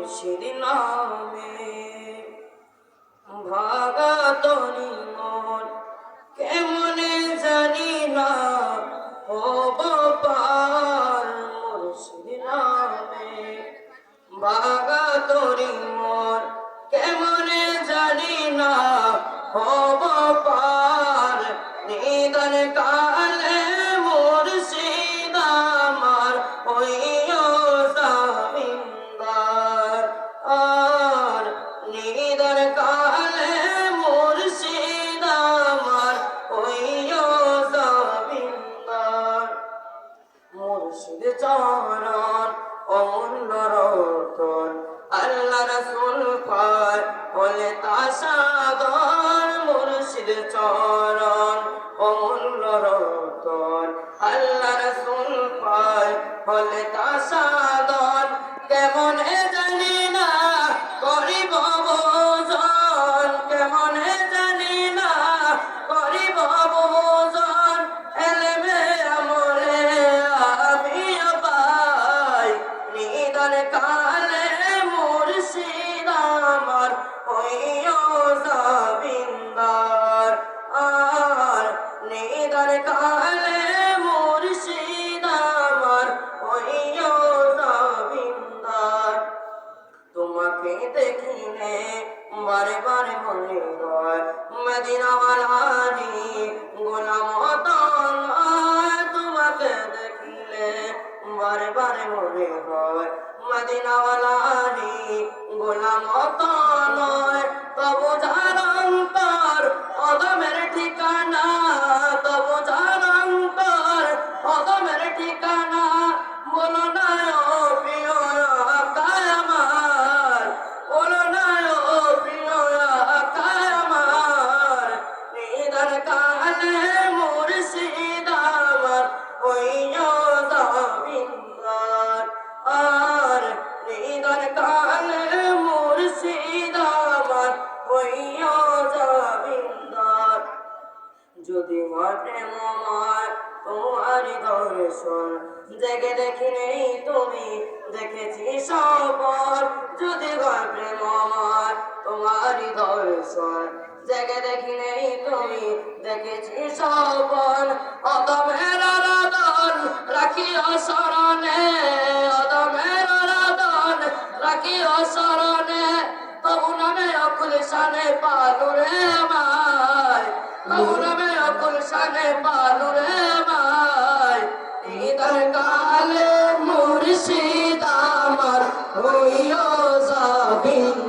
মুর্শিদ নামে। ভাগা তরি মন, কেমনে জানি না, হব পার মুর্শিদ নামে। ভাগা তরি মন, কেমনে জানি না, হব পার নিদন কালে মুর্শিদ চরণ অমূল্য রতন আল্লাহ রসুল পায় হলে তা সাগর, মুর্শিদ চরণ অমূল্য রতন আল্লাহ রসুল পায় হলে তা সাগর, কেমন নিদান কালে মুর্শিদ আমার জাবিন্দার তোমাকে দেখিলে বারে বারে মনে হয় মদিনাওয়ালারি গোলাম তোমাকে দেখিলে বারে বারে মনে হয় মদিনাওয়ালারি গোলাম কালে মুর্শিদ আমার হইও জামিনদার আর নিদান কালে মুর্শিদ আমার হইও জামিনদার যদি হয় প্রেমময় তোমার দর্শন, জেগে দেখি নেই তুমি, দেখেছি সপর যদি হয় প্রেমময় তোমার দর্শন জেগে দেখি নেই তুমি। দেখেছি সপন অদমের আরাধন রাখি অসরণে অদমের আরাধন রাখি অসরণে তবু নামে অকুল সানে পালুরে আমায়। তবু নামে অকুল সানে পালুরে আমায়। ঈদের কালে মুর্শিদ আমার হইও জাবিন্দার